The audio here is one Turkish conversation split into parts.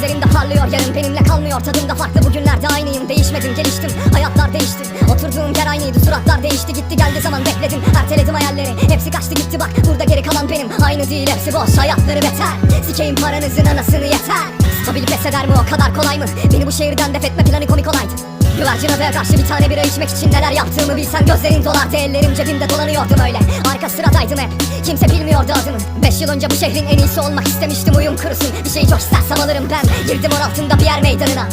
Gözlerimde parlıyor yarın benimle kalmıyor. Tadımda farklı bugünlerde aynıyım Değişmedim geliştim. Hayatlar değişti Oturduğum yer aynıydı suratlar değişti. Gitti geldi zaman bekledim erteledim hayalleri. Hepsi kaçtı gitti bak burada geri kalan benim. Aynı değil hepsi boş hayatları beter. Sikeyim paranızın anasını yeter. Stabil pes eder mi o kadar kolay mı? Beni bu şehirden def etme planı komik olaydı Güvercin adaya karşı bir tane bira içmek için neler yaptığımı bilsen gözlerin dolardı ellerim cebimde dolanıyordum öyle Arka sıradaydım hep kimse bilmiyordu adımı Beş yıl önce bu şehrin en iyisi olmak istemiştim uyum kurusun. Bir şey çok istersem ben. Girdim on altında bir yer meydanına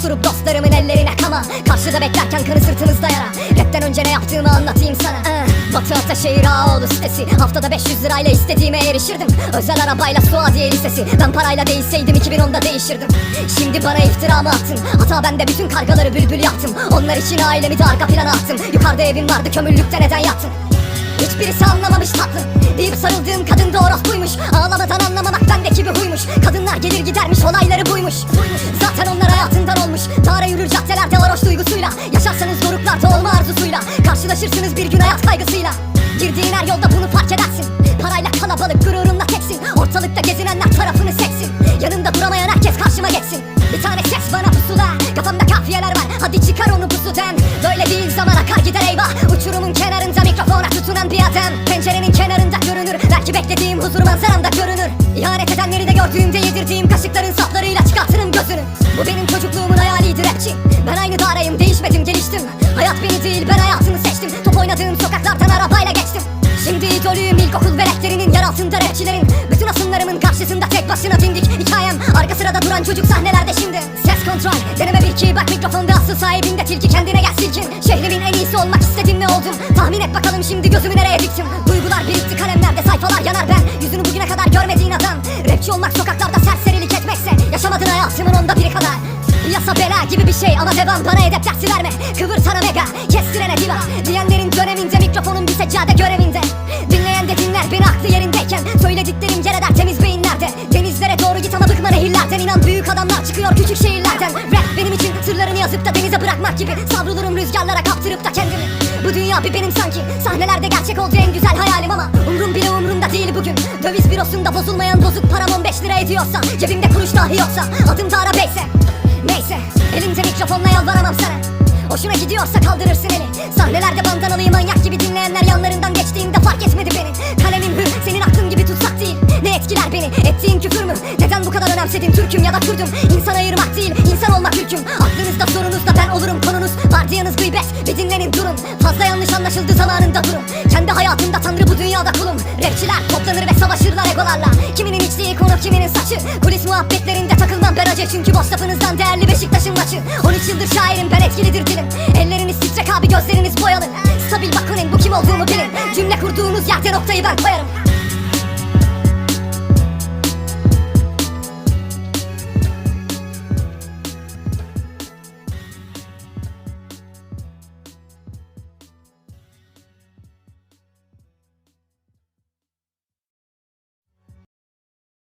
Tutuşturup dostlarımın ellerine kama. Karşıda beklerken kanı sırtınızda yara. Rapten önce ne yaptığımı anlatayım sana. Ah, Batı Ataşehir Ağoğlu sitesi. Haftada 500 lirayla istediğime erişirdim. Özel arabayla Suadiye Lisesi. Ben parayla değilseydim 2010'da değişirdim. Şimdi bana iftira mı attın. Hata bende bütün kargaları bülbül yaptım Onlar için ailemi de arka plana attım. Yukarıda evim vardı kömürlükte neden yattın? Hiçbirisi anlamamış tatlım Deyip sarıldığım kadın da orospuymuş Ağlamadan anlamamak bendeki bir huymuş. Kadınlar gelir gidermiş olayları buymuş. Zaten onlar olmuş Dağara yürür caddelerde varoş duygusuyla. Yaşarsanız doruklarda olma arzusuyla. Karşılaşırsınız bir gün hayat kaygısıyla. Girdiğin her yolda bunu fark edersin. Parayla kalabalık gururunla teksin. Ortalıkta gezinenler tarafını seksin. Yanında duramayan herkes karşıma geçsin. Bir tane ses bana pusula. Kafamda kafiyeler var. Hadi çıkar onu pusudan Böyle değil zaman akar gider eyvah. Uçurumun kenarında mikrofona tutunan bir adam Pencerenin kenarında görünür. Belki beklediğim huzur manzaramda görünür. İhanet edenleri de gördüğümde yedirdiğim kaşıkların saplarıyla çıkartırım gözünü. Bu benim çocukluğumun ilkokul veletlerinin yer altında rapçilerin Bütün asımlarımın karşısında tek başına dimdik Hikayem. Arka sırada duran çocuk sahnelerde şimdi. Ses kontrol deneme bir ki bak mikrofonda asıl sahibinde tilki kendine gel silkin Şehrimin en iyisi olmak istedim ne oldum. Tahmin et bakalım şimdi gözümü nereye diktim? Duygular birikti kalemlerde sayfalar yanar. Ben Yüzünü bugüne kadar görmediğin adam. Rapçi olmak sokaklarda serserilik etmekse Yaşamadın hayatımın onda biri kadar. Yasa bela gibi bir şey ama devam bana edep dersi verme. Kıvır sana mega kestirene diva. Diyenlerin döneminde mikrofonun bir seccade görevinde Eder temiz beyinlerde. Denizlere doğru git ama bıkma nehirlerden. İnan büyük adamlar çıkıyor küçük şehirlerden. Rap benim için sırlarını yazıp da denize bırakmak gibi. Savrulurum rüzgarlara kaptırıp da kendimi. Bu dünya bir benim sanki. Sahnelerde gerçek oldu en güzel hayalim ama Umrum bile umrumda değil bugün. Döviz bürosunda bozulmayan bozuk param 15 lira ediyorsa Cebimde kuruş dahi yoksa Adım da arabeyse Neyse elimde mikrofonla yalvaramam sana. Hoşuna gidiyorsa kaldırırsın eli. Sahnelerde bandanalıyı manyak gibi dinleyenler yanlarından geçtiğinde fark etmedi beni etkiler beni ettiğin küfür mü? Neden bu kadar önemsedin? Türk'üm ya da Kürdüm İnsan ayırmak değil insan olmak hüküm. Aklınızda sorunuzda ben olurum konunuz. Vardiyanız gıybet bir dinlenin durun Fazla yanlış anlaşıldı zamanında durun Kendi hayatımda tanrı bu dünyada kulum. Rapçiler toplanır ve savaşırlar egolarla. Kiminin içtiği konu kiminin saçı. Kulis muhabbetlerinde takılmam ben acı. Çünkü boş lafınızdan değerli Beşiktaş'ın maçı. 13 yıldır şairim ben etkilidir dilim. Elleriniz titrek abi gözleriniz boyalı. Stabil bakın bu kim olduğumu bilin. Cümle kurduğunuz yerde noktayı ben koyarım